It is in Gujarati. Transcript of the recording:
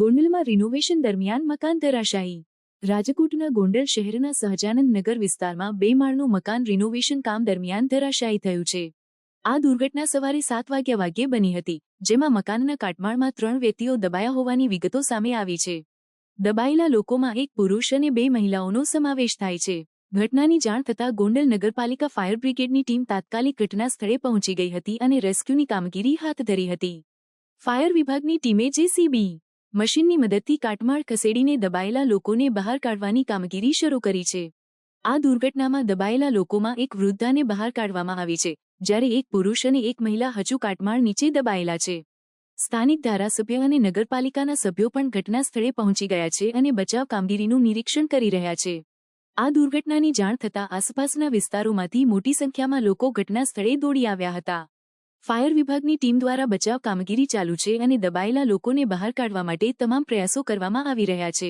ગોંડલમાં રિનોવેશન દરમિયાન મકાન ધરાશાયી. રાજકોટના ગોંડલ શહેરના સહજાનંદ નગર વિસ્તારમાં બે માળનું મકાન રિનોવેશન કામ દરમિયાન ધરાશાયી થયું છે. આ દુર્ઘટના સવારે સાત વાગ્યા વાગ્યે બની હતી, જેમાં મકાનના કાટમાળમાં ત્રણ વ્યક્તિઓ દબાયા હોવાની વિગતો સામે આવી છે. દબાયેલા લોકોમાં એક પુરુષ અને બે મહિલાઓનો સમાવેશ થાય છે. ઘટનાની જાણ થતાં ગોંડલ નગરપાલિકા ફાયર બ્રિગેડની ટીમ તાત્કાલિક ઘટના સ્થળે પહોંચી ગઈ હતી અને રેસ્ક્યુની કામગીરી હાથ ધરી હતી. ફાયર વિભાગની ટીમે જેસીબી મશીનની મદદથી કાટમાળ ખસેડીને દબાયેલા લોકોને બહાર કાઢવાની કામગીરી શરૂ કરી છે. આ દુર્ઘટનામાં દબાયેલા લોકોમાં એક વૃદ્ધાને બહાર કાઢવામાં આવી છે, જ્યારે એક પુરુષ અને એક મહિલા હજુ કાટમાળ નીચે દબાયેલા છે. સ્થાનિક ધારાસભ્ય અને નગરપાલિકાના સભ્યો પણ ઘટના સ્થળે પહોંચી ગયા છે અને બચાવ કામગીરીનું નિરીક્ષણ કરી રહ્યા છે. આ દુર્ઘટનાની જાણ થતાં આસપાસના વિસ્તારોમાંથી મોટી સંખ્યામાં લોકો ઘટના સ્થળે દોડી આવ્યા હતા. ફાયર વિભાગની ટીમ દ્વારા બચાવ કામગીરી ચાલુ છે અને દબાયેલા લોકોને બહાર કાઢવા માટે તમામ પ્રયાસો કરવામાં આવી રહ્યા છે.